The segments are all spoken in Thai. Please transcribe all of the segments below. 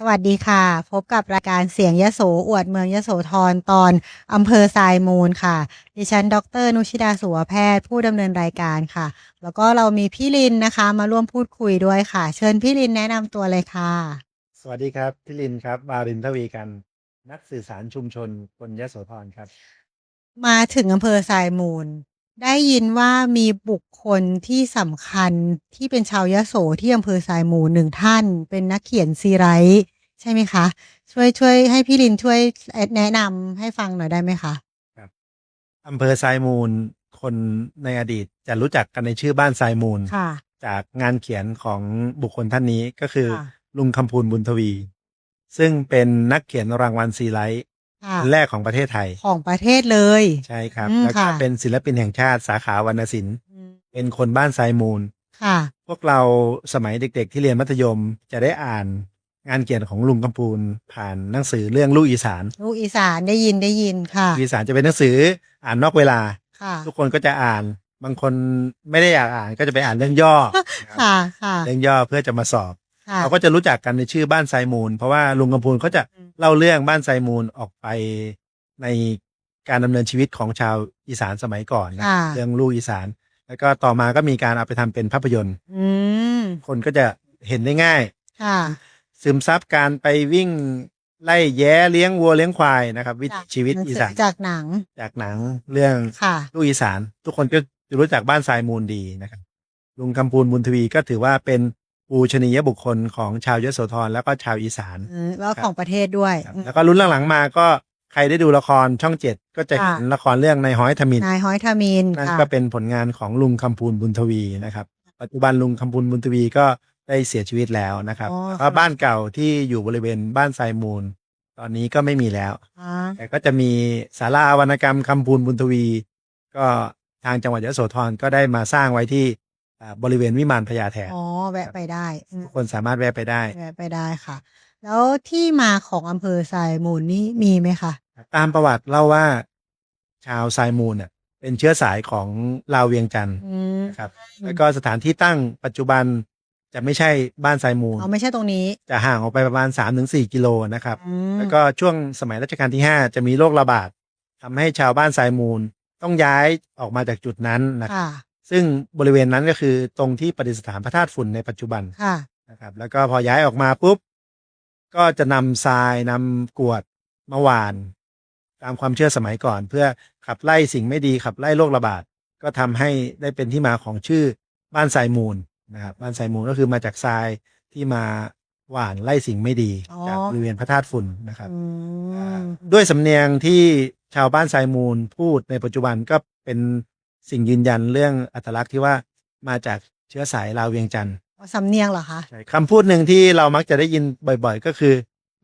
สวัสดีค่ะ พบกับรายการเสียงยโสอวดเมืองยโสธรตอนอำเภอทรายมูลค่ะ ดิฉัน ดร นุชิดาสุวแพทย์ ผู้ดำเนินรายการค่ะ แล้วก็เรามีพี่ลินนะคะ มาร่วมพูดคุยด้วยค่ะ เชิญพี่ลินแนะนำตัวเลยค่ะ สวัสดีครับพี่ลินครับวารินทวีกัน นักสื่อสารชุมชนคนยโสธรครับ มาถึงอำเภอทรายมูล ได้ยินว่ามีบุคคลที่สำคัญที่เป็นชาวยโสที่อำเภอทรายมูลหนึ่งท่าน เป็นนักเขียนซีไรต์ใช่ไหมคะ ช่วยช่วยให้พี่ลินช่วยแนะนำให้ฟังหน่อยได้ไหมคะอำเภอทรายมูลคนในอดีตจะรู้จักกันในชื่อบ้านทรายมูลค่ะ จากงานเขียนของบุคคลท่านนี้ก็คือ ค่ะ ลุงคำพูนบุญทวี ซึ่งเป็นนักเขียนรางวัลซีไลท์ ค่ะคนแรกของประเทศไทย ของประเทศเลย ใช่ครับ อืมแล้วก็ค่ะ เป็นศิลปินแห่งชาติสาขาวรรณศิลป์ อืมเป็นคนบ้านทรายมูล ค่ะ พวกเราสมัยเด็กๆ ที่เรียนมัธยมจะได้อ่านงานเขียนของลุงคำพูนผ่านหนังสือเรื่องลูกอีสานลูกอีสานได้ยินได้ยินค่ะอีสานจะเป็นหนังสืออ่านนอกเวลา ค่ะ ทุกคนก็จะอ่าน บางคนไม่ได้อยากอ่านก็จะไปอ่านเรื่องย่อนะครับค่ะ ค่ะ เรื่องย่อเพื่อจะมาสอบ ค่ะเขาก็จะรู้จักกันในชื่อบ้านไซมูล เพราะว่าลุงกำพูนเขาจะอืม เล่าเรื่องบ้านไซมูลออกไปในการดำเนินชีวิตของชาวอีสานสมัยก่อนนะค่ะเรื่องลูกอีสาน แล้วก็ต่อมาก็มีการเอาไปทำเป็นภาพยนตร์ อืมคนก็จะเห็นได้ง่าย ค่ะ ซึมซับการไปวิ่งไล่แย้เลี้ยงวัวเลี้ยงควายนะครับ วิถีชีวิตอีสานจากหนังจากหนังเรื่อง ค่ะ ลูกอีสาน ทุกคนก็จะรู้จักบ้านทรายมูลดีนะครับ ลุงคำพูนบุญทวีก็ถือว่าเป็น ปูชนียบุคคลของชาวยโสธรแล้วก็ชาวอีสาน อืมแล้วของประเทศด้วยครับแล้วก็รุ่นหลังๆมาก็ใครได้ดูละครช่องเจ็ดก็จะเห็นค่ะละครเรื่องในายห้อยทมินนายฮ้อยทมินนั่นค่ะก็เป็นผลงานของลุงคำพูนบุญทวีนะครับ ปัจจุบันลุงคำพูนบุญทวีก็ได้เสียชีวิตแล้วนะครับอ๋อแล้วก็บ้านเก่าที่อยู่บริเวณบ้านทรายมูล ตอนนี้ก็ไม่มีแล้ว อ่าแต่ก็จะมีศาลาวรรณกรรมคำพูนบุญทวี ก็ทางจังหวัดยโสธรก็ได้มาสร้างไว้ที่อ่า บริเวณวิมานพญาแถนอ๋อแวะไปได้อืมทุกคนสามารถแวะไปได้แวะไปได้ค่ะ แล้วที่มาของอำเภอทรายมูลนี่มีไหมคะตามประวัติเล่าว่าชาวไซมูลเนี่ยเป็นเชื้อสายของลาวเวียงจันทร์อืมนะครับ แล้วก็สถานที่ตั้งปัจจุบันจะไม่ใช่บ้านไซมูลเอาไม่ใช่ตรงนี้ จะห่างออกไปประมาณ 3-4 กิโลนะครับอืมแล้วก็ช่วงสมัยรัชกาลที่ 5 จะมีโรคระบาดทำให้ชาวบ้านไซมูลต้องย้ายออกมาจากจุดนั้นนะครับค่ะ ซึ่งบริเวณนั้นก็คือตรงที่ประดิษฐานพระธาตุฝุ่นในปัจจุบันค่ะ นะครับ แล้วก็พอย้ายออกมาปุ๊บ ก็จะนำทรายนำกรวดมาหวาน ตามความเชื่อสมัยก่อน เพื่อขับไล่สิ่งไม่ดีขับไล่โรคระบาด ก็ทำให้ได้เป็นที่มาของชื่อบ้านทรายมูลนะครับ บ้านทรายมูลก็คือมาจากทรายที่มาหว่านไล่สิ่งไม่ดีอ๋อจากบริเวณพระธาตุฝุ่นนะครับ อืม ด้วยสำเนียงที่ชาวบ้านทรายมูลพูดในปัจจุบันก็เป็น สิ่งยืนยันเรื่องอัตลักษณ์ที่ว่ามาจากเชื้อสายลาวเวียงจันทร์สำเนียงเหรอคะใช่คำพูดหนึ่งที่เรามักจะได้ยินบ่อยๆ ก็คือ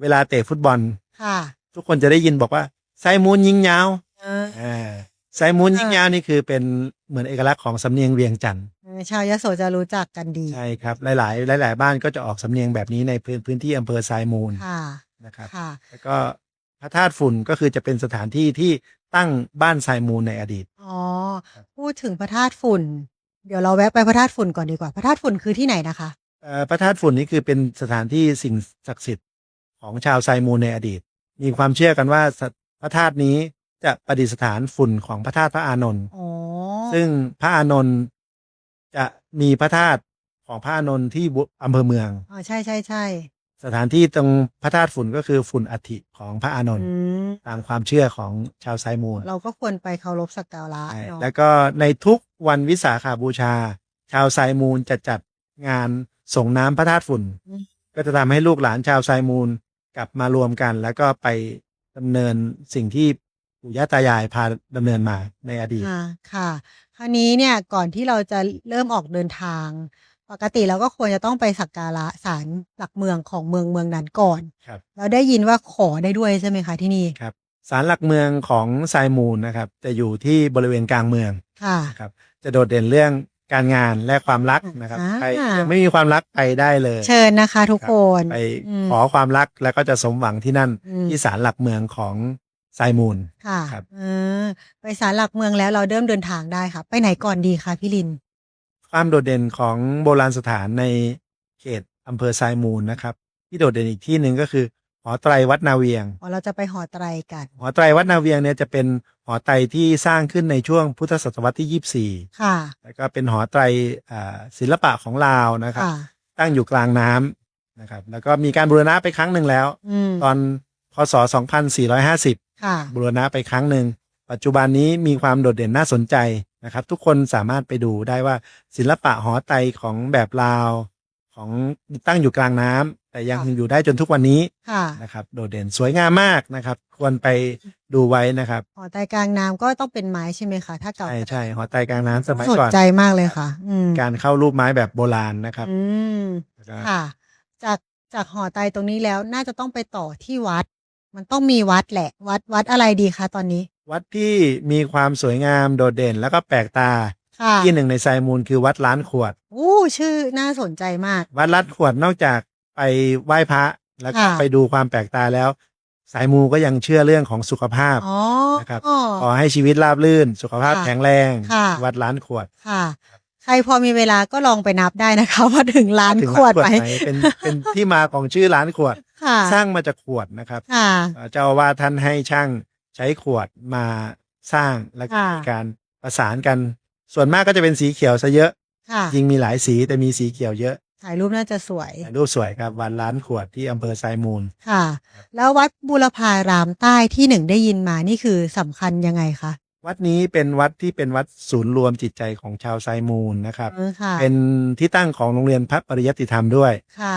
เวลาเตะฟุตบอล ค่ะ ทุกคนจะได้ยินบอกว่าไซมูลยิงยาวเอออ่าไซมูลยิงยาวนี่คือเป็นเหมือนเอกลักษณ์ของสำเนียงเวียงจันทร์ชาวยโสจะรู้จักกันดีใช่ครับ หลาย ๆ หลาย ๆ บ้านก็จะออกสำเนียงแบบนี้ในพื้นพื้นที่อำเภอทรายมูลค่ะนะครับค่ะ แล้วก็พระธาตุฝุ่นก็คือจะเป็นสถานที่ที่ ตั้งบ้านทรายมูลในอดีต อ๋อ พูดถึงพระธาตุฝุ่น เดี๋ยวเราแวะไปพระธาตุฝุ่นก่อนดีกว่า พระธาตุฝุ่นคือที่ไหนนะคะ เอ่อพระธาตุฝุ่นนี่คือเป็นสถานที่สิ่งศักดิ์สิทธิ์ของชาวไซมูลในอดีต มีความเชื่อกันว่าสพระธาตุนี้จะประดิษฐานฝุ่นของพระธาตุพระอานนท์อ๋อ ซึ่งพระอานนท์จะมีพระธาตุของพระอานนท์ที่บุอำเภอเมือง อ๋อ ใช่ใช่ใช่ สถานที่ตรงพระธาตุฝุ่นก็คือฝุ่นอัฐิของพระอานนท์อืมตามความเชื่อของชาวไซมูลเราก็ควรไปเคารพสักการะใช่เนาะแล้วก็ในทุกวันวิสาขาบูชา ชาวไซมูลจะจัดงานส่งน้ำพระธาตุฝุ่นอืมก็จะทำให้ลูกหลานชาวไซมูลกลับมารวมกัน แล้วก็ไปดำเนินสิ่งที่ปู่ย่าตายายพาดำเนินมาในอดีต ค่ะค่ะ คราวนี้เนี่ยก่อนที่เราจะเริ่มออกเดินทาง ปกติเราก็ควรจะต้องไปสักการะศาลหลักเมืองของเมืองเมืองนั้นก่อนครับเราได้ยินว่าขอได้ด้วยใช่ไหมคะที่นี่ครับศาลหลักเมืองของไซมูลนะครับ จะอยู่ที่บริเวณกลางเมืองค่ะนะครับ จะโดดเด่นเรื่องการงานและความรักนะครับอ่าใครยังไม่มีความรักไปได้เลย เชิญนะคะ ทุกคนไปมขอความรักแล้วก็จะสมหวังที่นั่นอืมที่ศาลหลักเมืองของไซมูลค่ะครับเออไปศาลหลักเมืองแล้วเราเริ่มเดินทางได้ค่ะ ไปไหนก่อนดีคะพี่ลิน ความโดดเด่นของโบราณสถานในเขตอำเภอไซมูลนะครับ ที่โดดเด่นอีกที่หนึ่งก็คือหอไตรวัดนาเวียง อ๋อเราจะไปหอไตรกัน หอไตรวัดนาเวียงเนี่ยจะเป็นหอไตรที่สร้างขึ้นในช่วงพุทธศตวรรษที่ 24 ค่ะ แล้วก็เป็นหอไตรอ่าศิลปะของลาวนะครับ ค่ะตั้งอยู่กลางน้ำนะครับ แล้วก็มีการบูรณะไปครั้งหนึ่งแล้ว อืมตอนพศ 2450 ค่ะ บูรณะไปครั้งหนึ่ง ปัจจุบันนี้มีความโดดเด่นน่าสนใจนะครับ ทุกคนสามารถไปดูได้ว่าศิลปะหอไตรของแบบลาว ของตั้งอยู่กลางน้ำแต่ยังค่ะอยู่ได้จนทุกวันนี้ค่ะนะครับโดดเด่นสวยงามมากนะครับ ควรไปดูไว้นะครับหอไตรกลางน้ำก็ต้องเป็นไม้ใช่ไหมคะถ้าเก่าใช่ใช่หอไตรกลางน้ำสมัยสนก่อนใจมากเลยค่ะอืมการเข้ารูปไม้แบบโบราณนะครับอืมแล้วก็ค่ะ จากจากหอไตรตรงนี้แล้วน่าจะต้องไปต่อที่วัด มันต้องมีวัดแหละ วัดวัดอะไรดีคะตอนนี้ วัดที่มีความสวยงามโดดเด่นแล้วก็แปลกตา ค่ะที่หนึ่งในไซมูลคือวัดล้านขวด อู้ชื่อน่าสนใจมาก วัดล้านขวดนอกจากไปไหว้พระแล้วก็ค่ะ ไปดูความแปลกตาแล้ว สายมูก็ยังเชื่อเรื่องของสุขภาพ อ๋อ นะครับอ๋อขอให้ชีวิตราบรื่น สุขภาพค่ะแข็งแรง ค่ะ วัดล้านขวดค่ะ ใครพอมีเวลาก็ลองไปนับได้นะคะว่าถึงล้านถึงขวดไหมเป็นเป็นที่มาของชื่อล้านขวด ค่ะ สร้างมาจากขวดนะครับค่ะ เอ่อเจ้าอาวาสท่านให้ช่าง ใช้ขวดมาสร้างและก็ค่ะ มีการประสานกัน ส่วนมากก็จะเป็นสีเขียวซะเยอะ ค่ะ จริงมีหลายสีแต่มีสีเขียวเยอะถ่ายรูปน่าจะสวย ถ่ายรูปสวยครับวันล้านขวดที่อำเภอไซมูล ค่ะ แล้ววัดบุรพารามใต้ที่หนึ่งได้ยินมานี่คือสำคัญยังไงคะวัดนี้เป็นวัดที่เป็นวัดศูนย์รวมจิตใจของชาวไซมูลนะครับ เออค่ะ เป็นที่ตั้งของโรงเรียนพระปริยัติธรรมด้วย ค่ะ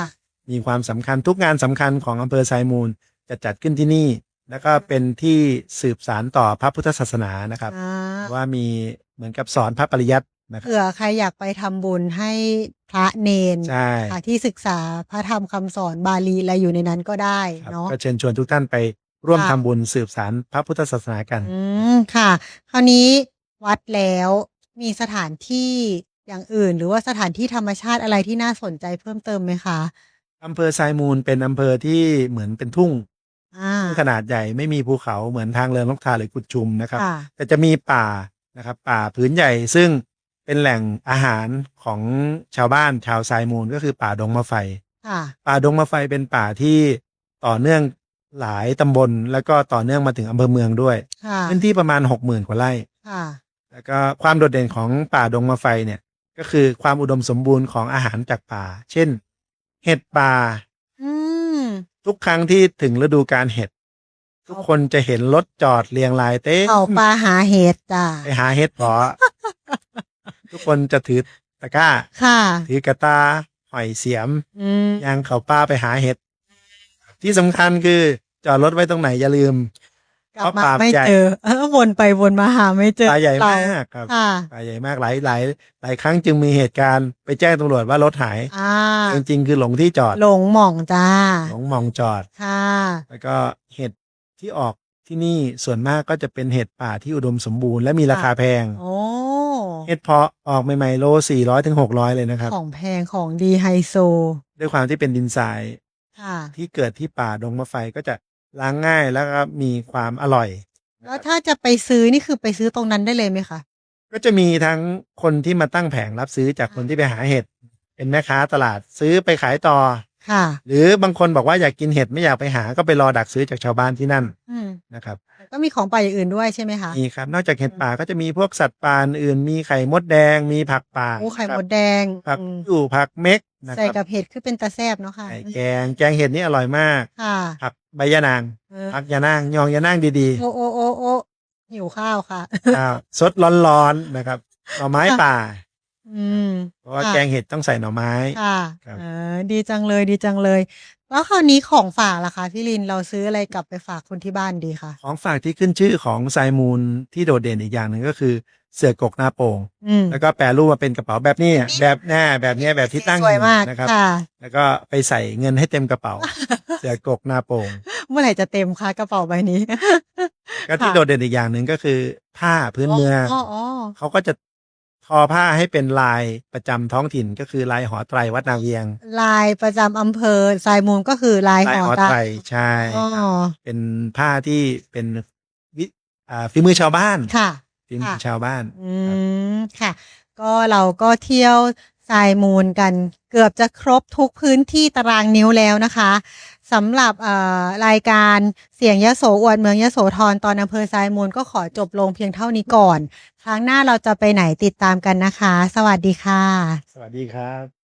มีความสำคัญทุกงานสำคัญของอำเภอไซมูลจะจัดขึ้นที่นี่ แล้วก็เป็นที่สืบสารต่อพระพุทธศาสนานะครับ อ่าว่ามีเหมือนกับสอนพระปริยัตินะครับเผื่อใครอยากไปทำบุญให้พระเนนใช่ค่ะที่ศึกษาพระธรรมคำสอนบาลีอะไรอยู่ในนั้นก็ได้ครับเนาะ ก็เชิญชวนทุกท่านไปร่วมค่ะ ทำบุญสืบสารพระพุทธศาสนากัน อืมค่ะ คราวนี้วัดแล้วมีสถานที่อย่างอื่น หรือว่าสถานที่ธรรมชาติอะไรที่น่าสนใจเพิ่มเติมไหมคะ อำเภอไซมูลเป็นอำเภอที่เหมือนเป็นทุ่ง อ่า ขนาดใหญ่ไม่มีภูเขาเหมือนทางเรินนกทาหรือกุดชุมนะครับ ค่ะ แต่จะมีป่านะครับป่าผืนใหญ่ซึ่งเป็นแหล่งอาหารของชาวบ้านชาวไซมูลก็คือป่าดงมะไฟ ค่ะ ป่าดงมะไฟเป็นป่าที่ต่อเนื่องหลายตำบล แล้วก็ต่อเนื่องมาถึงอำเภอเมืองด้วยค่ะ พื้นที่ประมาณหกหมื่นกว่าไร่ ค่ะ แล้วก็ความโดดเด่นของป่าดงมะไฟเนี่ยก็คือความอุดมสมบูรณ์ของอาหารจากป่า เช่น เห็ดป่าอืม ทุกครั้งที่ถึงฤดูการเห็ด ทุกคนจะเห็นรถจอดเรียงรายเต้เอาปลาหาเห็ดจ้ะไปหาเห็ดเพาะทุกคนจะถือตะกร้า ค่ะ ถือกระตาหอยเสียมอืม ยางเขาป้าไปหาเห็ด ที่สำคัญคือจอดรถไว้ตรงไหนอย่าลืม กลับเพราะมาปลาไม่ใหญ่ เจอเออวนไปวนมาหาไม่เจอปลาใหญ่เรมากครับค่ะปลาใหญ่มากหลายหลายหลายครั้งจึงมีเหตุการณ์ไปแจ้งตำรวจว่ารถหาย อ่าจริงๆ คือหลงที่จอดหลงหม่องจ้าหลงมองจอด ค่ะแล้วก็เห็ดที่ออกที่นี่ส่วนมากก็จะเป็นเห็ดป่าที่อุดมสมบูรณ์และมีราคาแพง โอ้เห็ดเพาะออกใหม่ๆโลสี่ร้อยถึงหกร้อยเลยนะครับ ของแพงของดีไฮโซด้วยความที่เป็นดินทรายค่ะที่เกิดที่ป่าดงมะไฟก็จะ ล้างง่ายแล้วก็มีความอร่อย แล้วถ้าจะไปซื้อนี่คือไปซื้อตรงนั้นได้เลยไหมคะ ก็จะมีทั้งคนที่มาตั้งแผงรับซื้อจากคนที่ไปหาเห็ด เป็นแม่ค้าตลาดซื้อไปขายต่อ ค่ะ หรือบางคนบอกว่าอยากกินเห็ดไม่อยากไปหาก็ไปรอดักซื้อจากชาวบ้านที่นั่นอืมนะครับก็มีของป่าอย่างอื่นด้วยใช่ไหมคะมีครับนอกจากเห็ดป่าก็จะมีพวกสัตว์ป่าอื่นมีไข่มดแดง มีผักป่าโอ้ไข่คมรับดแดงผักอืมอยู่ผักเม็กนะคใส่รับกับเห็ดคือเป็นตาแซบเนาะค่ะไข่แกงแกงเห็ดนี่อร่อยมาก ค่ะ ผัก ใบยะนางเออผักยะนางยองยะนางดีโอ้โอ้โอ้โอ้หิวข้าวค่ะๆข้าวสดร้อนๆนะครับ หน่อไม้ป่า อืม เพราะว่าค่ะ แกงเห็ดต้องใส่หน่อไม้ ค่ะครับ เออดีจังเลยดีจังเลย แล้วคราวนี้ของฝากล่ะคะพี่ลินเราซื้ออะไรกลับไปฝากคนที่บ้านดีคะของฝากที่ขึ้นชื่อของไซมูลที่โดดเด่นอีกอย่างหนึ่งก็คือเสือกกหน้าโป่งอืม แล้วก็แปรรูปมาเป็นกระเป๋าแบบนี้แบบหน้าแบบเนี้ยแบบที่ตั้งสวยมากนะครับ ค่ะ แล้วก็ไปใส่เงินให้เต็มกระเป๋า เสือกกหน้าโป่งเมื่อไหร่จะเต็มคะกระเป๋าใบนี้ ก็ที่ค่ะ โดดเด่นอีกอย่างหนึ่งก็คือ ผ้าพื้นเมืองอ๋ออ๋อ เขาก็จะ ทอผ้าให้เป็นลายประจำท้องถิ่นก็คือลายหอไตรวัดนาเวียง ลายประจำอำเภอทรายมูลก็คือลายหลอไตรใช่เป็นผ้าที่เป็นวิอาฝีมือชาวบ้านค่ะ ฝีมือชาวบ้าน อืมค่ะ ก็เราก็เที่ยวทรายมูลกัน เกือบจะครบทุกพื้นที่ตารางนิ้วแล้วนะคะสำหรับเอ่อรายการเสียงยโสอวดเมืองยโสธรตอนอำเภอทรายมูลก็ขอจบลงเพียงเท่านี้ก่อน ครั้งหน้าเราจะไปไหนติดตามกันนะคะ สวัสดีค่ะ สวัสดีครับ